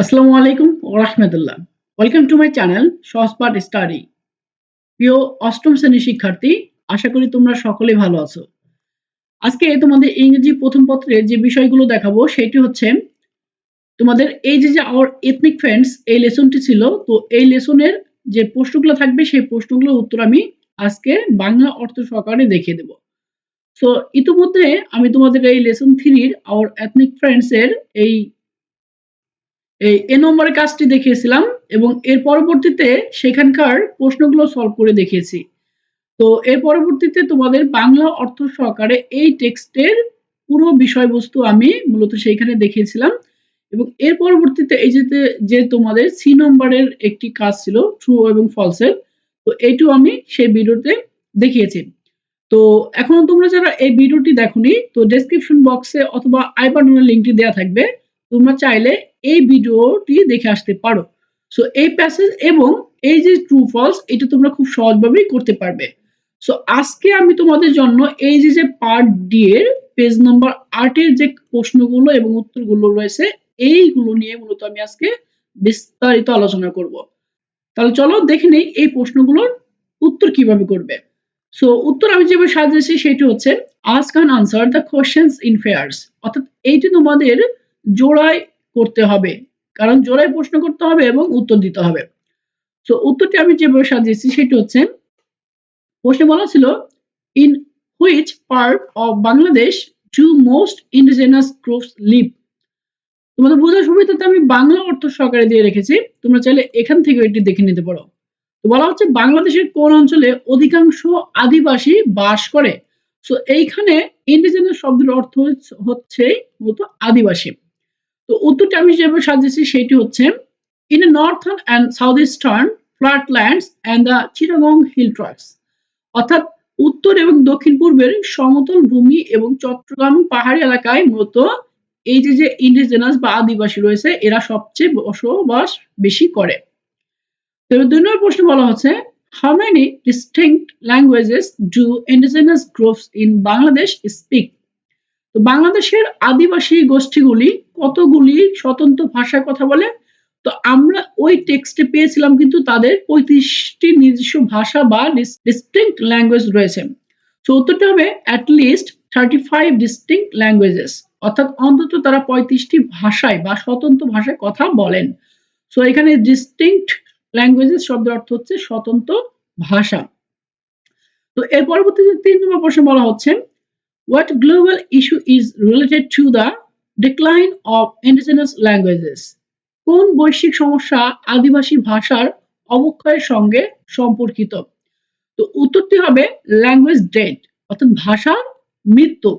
আসসালামু আলাইকুম ও রাহমাতুল্লাহ। Welcome to my channel Sahajpath study প্রিয় অষ্টম শ্রেণির শিক্ষার্থী, আশা করি তোমরা সকলে ভালো আছো। আজকে তোমাদের ইংরেজি প্রথম পত্রের যে বিষয়গুলো দেখাবো, সেটি হচ্ছে, তোমাদের এই যে যে আওয়ার এথনিক ফ্রেন্ডস এই লেসনটি ছিল, তো এই লেসনের যে প্রশ্নগুলো থাকবে, সেই প্রশ্নগুলোর উত্তর আমি আজকে বাংলা অর্থ সহকারে দেখিয়ে দেব। সো ইতিমধ্যে আমি তোমাদের এই লেসন থ্রির আওয়ার এথনিক ফ্রেন্ডস এর এই এই এ নম্বরের কাজটি দেখিয়েছিলাম এবং এর পরবর্তীতে সেখানকার প্রশ্নগুলো সলভ করে দেখিয়েছি। তো এর পরবর্তীতে তোমাদের বাংলা অর্থ সহকারে এই টেক্সটের পুরো বিষয়বস্তু আমি মূলত সেইখানে দেখিয়েছিলাম এবং এর পরবর্তীতে এই যে যে তোমাদের সি নম্বরের একটি কাজ ছিল ট্রু এবং ফলসের তো এইটু আমি সেই ভিডিওতে দেখিয়েছি। তো এখনও তোমরা যারা এই ভিডিওটি দেখোনি, তো ডেসক্রিপশন বক্সে অথবা আই বাটনের লিঙ্কটি দেওয়া থাকবে, তোমরা চাইলে এই ভিডিওটি দেখে আসতে পারো। সো এই প্যাসেজ এবং এই যে ট্রু ফলস এটা তোমরা খুব সহজভাবেই করতে পারবে। সো আজকে আমি তোমাদের জন্য এই যে যে পার্ট ডি এর পেজ নম্বর আটের যে প্রশ্নগুলো এবং উত্তরগুলো রয়েছে, এইগুলো নিয়ে মূলত আমি আজকে বিস্তারিত আলোচনা করব। তাহলে চলো দেখে নেই এই প্রশ্নগুলোর উত্তর কীভাবে করবে। সো উত্তর আমি যেভাবে সাজিয়েছি সেটি হচ্ছে ask and answer the questions in pairs অর্থাৎ এইটি তোমাদের জোড়ায় করতে হবে। কারণ জোড়ায় প্রশ্ন করতে হবে এবং উত্তর দিতে হবে। তো উত্তরটি আমি যেভাবে সাজিয়েছি, সেটি হচ্ছে, প্রশ্নে বলা ছিল in which part of Bangladesh do most indigenous groups live তোমাদের বোঝার সুবিধাতে আমি বাংলা অর্থ সহকারে দিয়ে রেখেছি। তোমরা চাইলে এখান থেকে এটি দেখে নিতে পারো। তো বলা হচ্ছে, বাংলাদেশের কোন অঞ্চলে অধিকাংশ আদিবাসী বাস করে? তো এইখানে ইন্ডিজেনাস শব্দের অর্থ হচ্ছে মূলত আদিবাসী। তো উত্তরটা আমি যেভাবে সাজিয়েছি সেটি হচ্ছে in northern and south eastern flatlands and the Chittagong hill tracts অর্থাৎ উত্তর এবং দক্ষিণ পূর্বের সমতল ভূমি এবং চট্টগ্রাম পাহাড়ি এলাকায় মূলত এই যে যে ইন্ডিজেনাস বা আদিবাসী রয়েছে, এরা সবচেয়ে বসবাস বেশি করে। তবে দুই নম্বর প্রশ্ন বলা হচ্ছে how many distinct languages do indigenous groups in Bangladesh speak তো বাংলাদেশের আদিবাসী গোষ্ঠীগুলি কতগুলি স্বতন্ত্র ভাষায় কথা বলে? তো আমরা ওই টেক্সটে পেয়েছিলাম কিন্তু তাদের পঁয়ত্রিশটি নিজস্ব ভাষা বা ডিস্টিংক্ট ল্যাঙ্গুয়েজ রয়েছে। উত্তরটা হবে at least thirty five distinct languages অর্থাৎ অন্তত তারা পঁয়ত্রিশটি ভাষায় বা স্বতন্ত্র ভাষায় কথা বলেন। সো এখানে ডিস্টিংক্ট ল্যাঙ্গুয়েজেস শব্দের অর্থ হচ্ছে স্বতন্ত্র ভাষা। তো এর পরবর্তীতে তিন নম্বর প্রশ্ন বলা হচ্ছে What global issue is related to the decline of indigenous languages? কোন বৈশ্বিক সমস্যা আদিবাসী ভাষার অবক্ষয়ের সঙ্গে সম্পর্কিত? তো উত্তরটি হবে ল্যাঙ্গুয়েজ ডেট অর্থাৎ ভাষার মৃত্যু।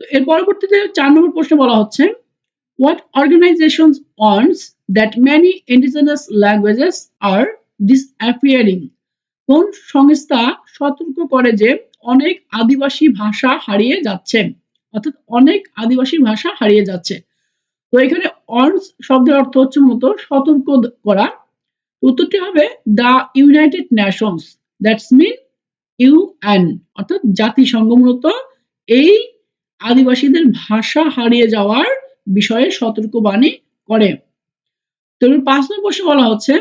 তো এর পরবর্তীতে চার নম্বর প্রশ্ন বলা হচ্ছে what organisations wants that many indigenous languages are disappearing কোন সংস্থা সতর্ক করে যে অনেক আদিবাসী ভাষা হারিয়ে যাচ্ছে। অর্থাৎ অনেক আদিবাসী ভাষা হারিয়ে যাচ্ছে। তো এখানে অর্নস শব্দের অর্থ হচ্ছে মূলত সতর্ক করা। উত্তরটি হবে the United Nations. That's mean UN অর্থাৎ জাতিসংঘ। মূলত এই আদিবাসীদের ভাষা হারিয়ে যাওয়ার বিষয়ে সতর্কবাণী করে। তো পাঁচ নম্বর প্রশ্ন বলা হচ্ছে,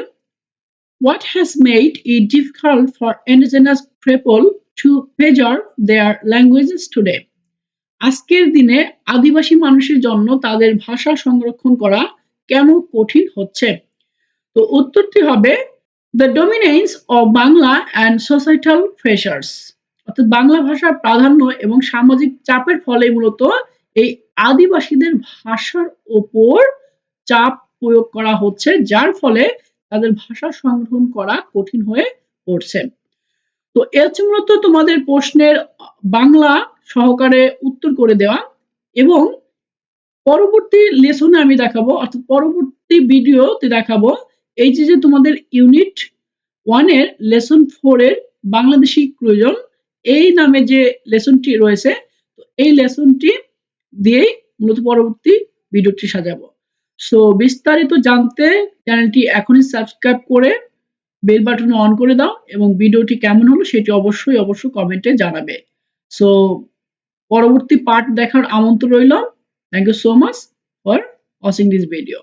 What has made it difficult for indigenous people to preserve their languages today? আজকের দিনে আদিবাসী মানুষের জন্য তাদের ভাষা সংরক্ষণ করা কেন কঠিন হচ্ছে তো উত্তরটি হবে the dominance of Bangla and societal pressures অর্থাৎ বাংলা ভাষার প্রাধান্য এবং সামাজিক চাপের ফলে মূলত এই আদিবাসীদের ভাষার ওপর চাপ প্রয়োগ করা হচ্ছে, যার ফলে তাদের ভাষা সংগ্রহণ করা কঠিন হয়ে পড়ছে তো এ মূলত তোমাদের প্রশ্নের বাংলা সহকারে উত্তর করে দেওয়া এবং পরবর্তী লেসনে আমি দেখাবো, অর্থাৎ পরবর্তী ভিডিওতে দেখাবো এই যে যে তোমাদের ইউনিট ওয়ানের লেসন ফোরের বাংলাদেশি প্রয়োজন, এই নামে যে লেসনটি রয়েছে, তো এই লেসনটি দিয়েই মূলত পরবর্তী ভিডিওটি সাজাবো। সো বিস্তারিত জানতে চ্যানেলটি এখনই সাবস্ক্রাইব করে বেল বাটন অন করে দাও এবং ভিডিওটি কেমন হলো সেটি অবশ্যই অবশ্যই কমেন্টে জানাবে। সো পরবর্তী পার্ট দেখার আমন্ত্রণ রইল। Thank you so much for watching this video